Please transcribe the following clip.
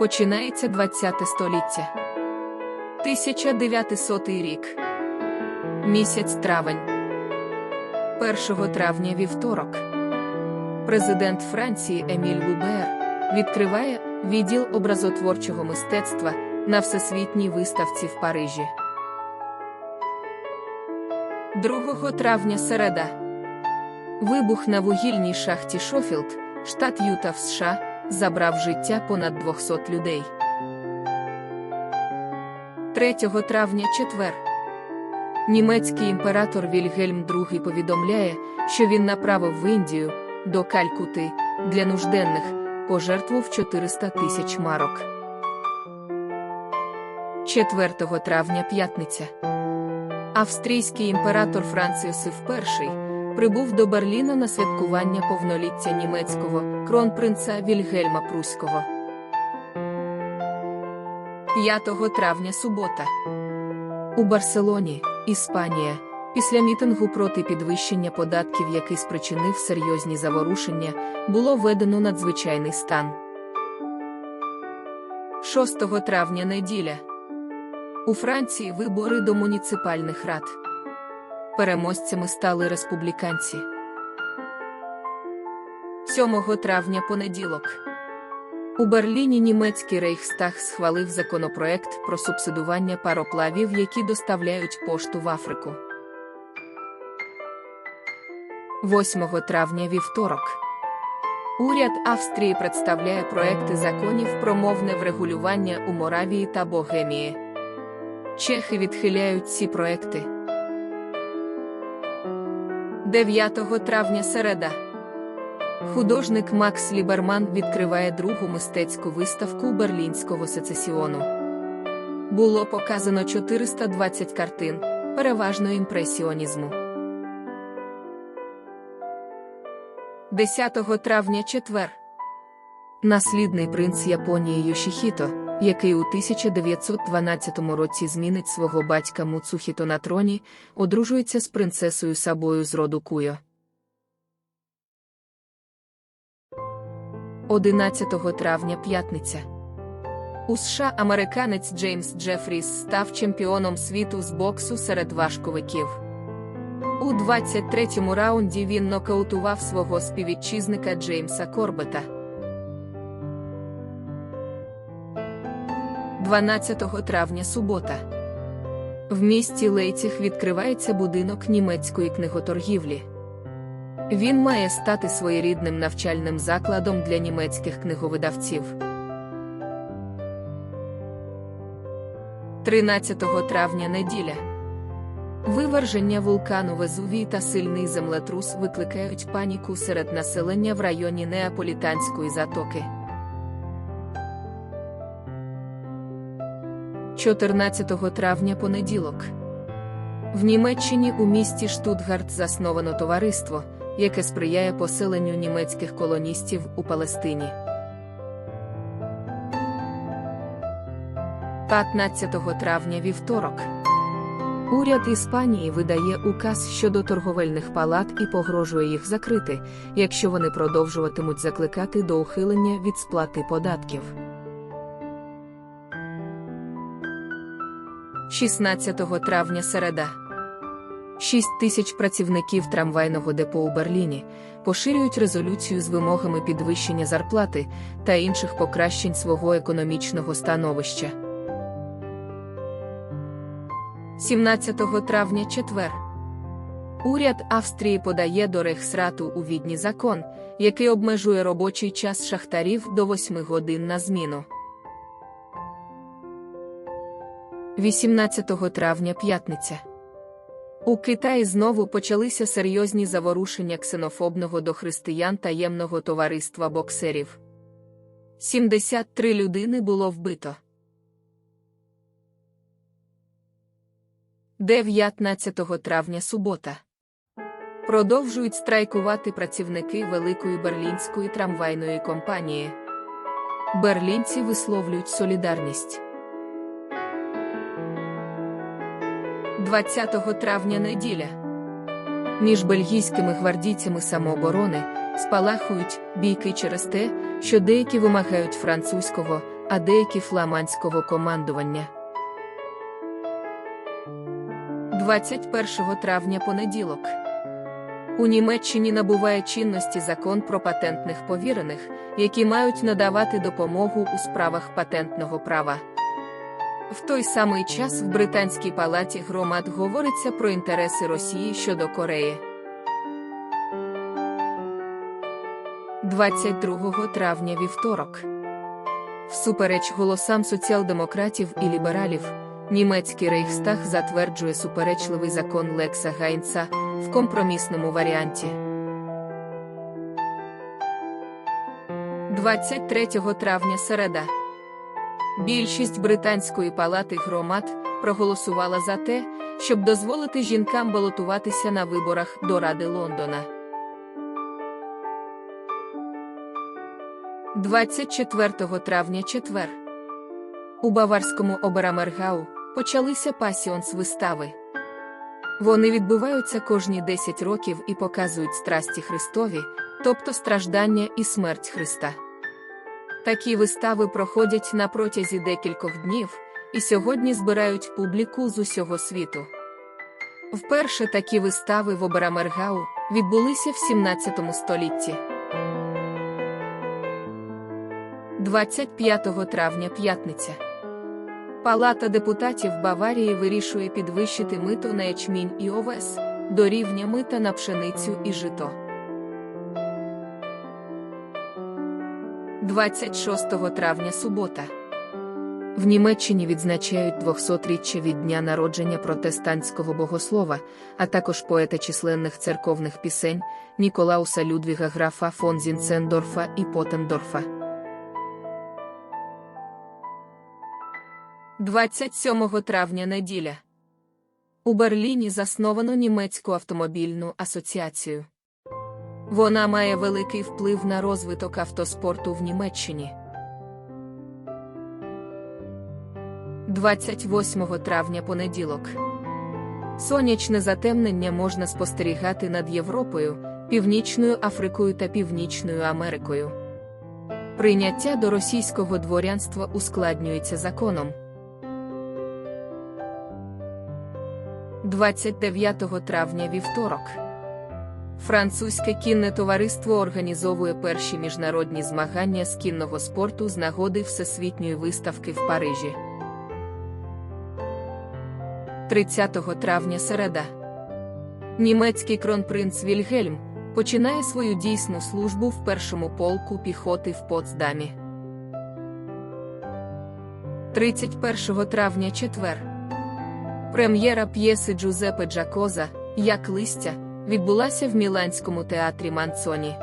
Починається 20 століття. 1900 рік. Місяць травень. 1 травня вівторок. Президент Франції Еміль Лубер відкриває відділ образотворчого мистецтва на всесвітній виставці в Парижі. 2 травня середа. Вибух на вугільній шахті Шофілд, штат Юта в США, забрав життя понад 200 людей. 3 травня четвер. Німецький імператор Вільгельм II повідомляє, що він направив в Індію до Калькути для нужденних пожертву в 400 тисяч марок. 4 травня п'ятниця. Австрійський імператор Франц Йосиф І прибув до Берліна на святкування повноліття німецького кронпринца Вільгельма Пруського. 5 травня субота. У Барселоні, Іспанія, після мітингу проти підвищення податків, який спричинив серйозні заворушення, було введено надзвичайний стан. 6 травня неділя. У Франції вибори до муніципальних рад. Переможцями стали республіканці. 7 травня понеділок. У Берліні німецький Рейхстаг схвалив законопроект про субсидування пароплавів, які доставляють пошту в Африку. 8 травня вівторок. Уряд Австрії представляє проекти законів про мовне врегулювання у Моравії та Богемії. Чехи відхиляють ці проекти. 9 травня середа. Художник Макс Ліберман відкриває другу мистецьку виставку Берлінського сецесіону. Було показано 420 картин, переважно імпресіонізму. 10 травня четвер. Наслідний принц Японії Йошіхіто, який у 1912 році змінить свого батька Муцухіто на троні, одружується з принцесою Сабою з роду Куйо. 11 травня п'ятниця. У США американець Джеймс Джефріс став чемпіоном світу з боксу серед важковиків. У 23-му раунді він нокаутував свого співвітчизника Джеймса Корбета. 12 травня субота. В місті Лейціг відкривається будинок німецької книготоргівлі. Він має стати своєрідним навчальним закладом для німецьких книговидавців. 13 травня неділя. Виверження вулкану Везувій та сильний землетрус викликають паніку серед населення в районі Неаполітанської затоки. 14 травня понеділок. В Німеччині у місті Штутгарт засновано товариство, яке сприяє поселенню німецьких колоністів у Палестині. 15 травня вівторок. Уряд Іспанії видає указ щодо торговельних палат і погрожує їх закрити, якщо вони продовжуватимуть закликати до ухилення від сплати податків. 16 травня середа. 6 тисяч працівників трамвайного депо у Берліні поширюють резолюцію з вимогами підвищення зарплати та інших покращень свого економічного становища. 17 травня четвер. Уряд Австрії подає до Рейхсрату у відні закон, який обмежує робочий час шахтарів до 8 годин на зміну. 18 травня п'ятниця. У Китаї знову почалися серйозні заворушення ксенофобного до християн таємного товариства боксерів. 73 людини було вбито. 19 травня субота. Продовжують страйкувати працівники Великої Берлінської трамвайної компанії. Берлінці висловлюють солідарність. 20 травня неділя. Між бельгійськими гвардійцями самооборони спалахують бійки через те, що деякі вимагають французького а деякі фламандського командування. 21 травня понеділок. У Німеччині набуває чинності закон про патентних повірених, які мають надавати допомогу у справах патентного права. В той самий час в Британській палаті громад говориться про інтереси Росії щодо Кореї. 22 травня вівторок. Всупереч голосам соціал-демократів і лібералів, німецький Рейхстаг затверджує суперечливий закон Лекса Гайнца в компромісному варіанті. 23 травня середа. Більшість британської палати громад проголосувала за те, щоб дозволити жінкам балотуватися на виборах до Ради Лондона. 24 травня четвер. У баварському Оберамергау почалися пасіонс вистави. Вони відбуваються кожні 10 років і показують страсті Христові, тобто страждання і смерть Христа. Такі вистави проходять на протязі декількох днів і сьогодні збирають публіку з усього світу. Вперше такі вистави в Оберамергау відбулися в 17 столітті. 25 травня п'ятниця. Палата депутатів Баварії вирішує підвищити мито на ячмінь і овес до рівня мита на пшеницю і жито. 26 травня субота. В Німеччині відзначають 200-річчя від дня народження протестантського богослова, а також поета численних церковних пісень Ніколауса Людвіга графа фон Зінцендорфа і Потендорфа. 27 травня неділя. У Берліні засновано німецьку автомобільну асоціацію. Вона має великий вплив на розвиток автоспорту в Німеччині. 28 травня понеділок. Сонячне затемнення можна спостерігати над Європою, Північною Африкою та Північною Америкою. Прийняття до російського дворянства ускладнюється законом. 29 травня вівторок. Французьке кінне товариство організовує перші міжнародні змагання з кінного спорту з нагоди Всесвітньої виставки в Парижі. 30 травня середа. Німецький кронпринц Вільгельм починає свою дійсну службу в першому полку піхоти в Потсдамі. 31 травня четвер. Прем'єра п'єси Джузепе Джакоза Як листя відбулася в Міланському театрі Манцоні.